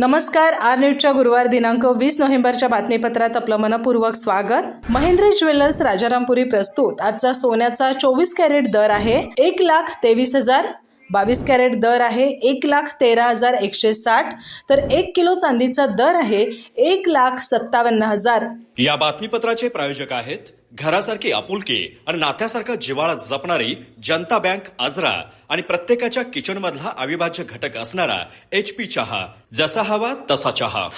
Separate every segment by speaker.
Speaker 1: नमस्कार आर न्यूजच्या गुरुवार दिनांक वीस नोव्हेंबरच्या बातमीपत्रात आपलं मनपूर्वक स्वागत. महेंद्र ज्वेलर्स राजारामपुरी प्रस्तुत. आजचा सोन्याचा चोवीस कॅरेट दर आहे एक लाख तेवीस हजार बावीस कॅरेट दर आहे एक लाख तेरा हजार एकशे साठ. तर एक किलो चांदीचा दर आहे एक लाख सत्तावन्न हजार.
Speaker 2: या बातमीपत्राचे प्रायोजक आहेत घरासारखी आपुलकी आणि नात्यासारखा जिवाळा जपणारी जनता बँक आजरा आणि प्रत्येकाच्या किचन मधला अविभाज्य घटक असणारा एच पी चहा. जसा हवा तसा चहा.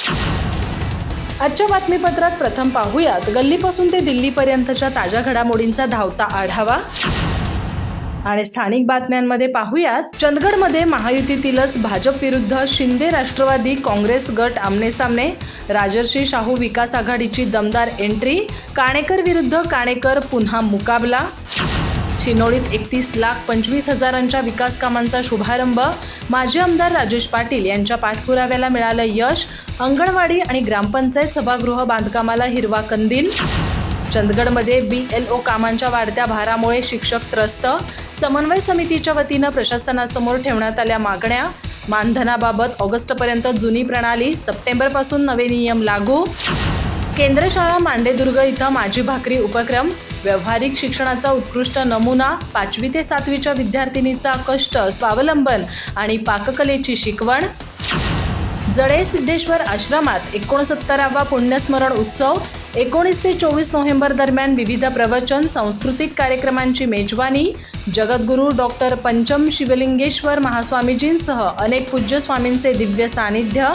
Speaker 1: आजच्या बातमीपत्रात प्रथम पाहूयात. गल्लीपासून ते दिल्लीपर्यंतच्या ताज्या घडामोडींचा धावता आढावा. आणि स्थानिक बातम्यांमध्ये पाहूयात चंदगडमध्ये महायुतीतीलच भाजप विरुद्ध शिंदे राष्ट्रवादी काँग्रेस गट आमनेसामने राजर्षी शाहू विकास आघाडीची दमदार एंट्री काणेकर विरुद्ध काणेकर पुन्हा मुकाबला. शिनोळीत एकतीस लाख पंचवीस हजारांच्या विकास कामांचा शुभारंभ माजी आमदार राजेश पाटील यांच्या पाठपुराव्याला मिळालं यश अंगणवाडी आणि ग्रामपंचायत सभागृह बांधकामाला हिरवा कंदील. चंदगडमध्ये बी एल ओ कामांच्या वाढत्या भारामुळे शिक्षक त्रस्त समन्वय समितीच्या वतीनं प्रशासनासमोर ठेवण्यात आल्या मागण्या. मानधनाबाबत ऑगस्टपर्यंत जुनी प्रणाली सप्टेंबरपासून नवे नियम लागू. केंद्रशाळा मांडेदुर्ग इथं माझी भाकरी उपक्रम व्यावहारिक शिक्षणाचा उत्कृष्ट नमुना पाचवी ते सातवीच्या विद्यार्थिनीचा कष्ट स्वावलंबन आणि पाककलेची शिकवण. जडे सिद्धेश्वर आश्रमात एकोणसत्तरावा पुण्यस्मरण उत्सव एकोणीस ते चोवीस नोव्हेंबर दरम्यान विविध प्रवचन सांस्कृतिक कार्यक्रमांची मेजवानी जगद्गुरू डॉक्टर पंचम शिवलिंगेश्वर महास्वामीजींसह अनेक पूज्य स्वामींचे दिव्य सानिध्य.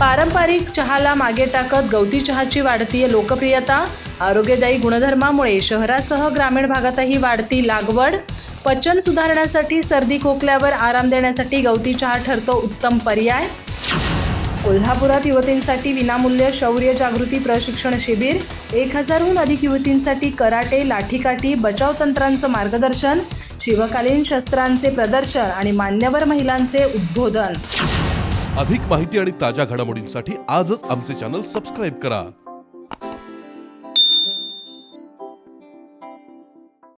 Speaker 1: पारंपरिक चहाला मागे टाकत गवती चहाची वाढती लोकप्रियता आरोग्यदायी गुणधर्मामुळे शहरासह ग्रामीण भागातही वाढती लागवड पचन सुधारण्यासाठी सर्दी खोकल्यावर आराम देण्यासाठी गवती चहा ठरतो उत्तम पर्याय. कोल्हापुरात युवतींसाठी विनामूल्य शौर्य जागृती प्रशिक्षण शिबिर एक हजारहून अधिक युवतींसाठी कराटे लाठीकाठी बचाव तंत्रांचं मार्गदर्शन शिवकालीन शस्त्रांचे प्रदर्शन आणि मान्यवर महिलांचे उद्बोधन.
Speaker 3: अधिक माहिती आणि ताज्या घडामोडींसाठी आजच आमचे चॅनल सबस्क्राईब करा.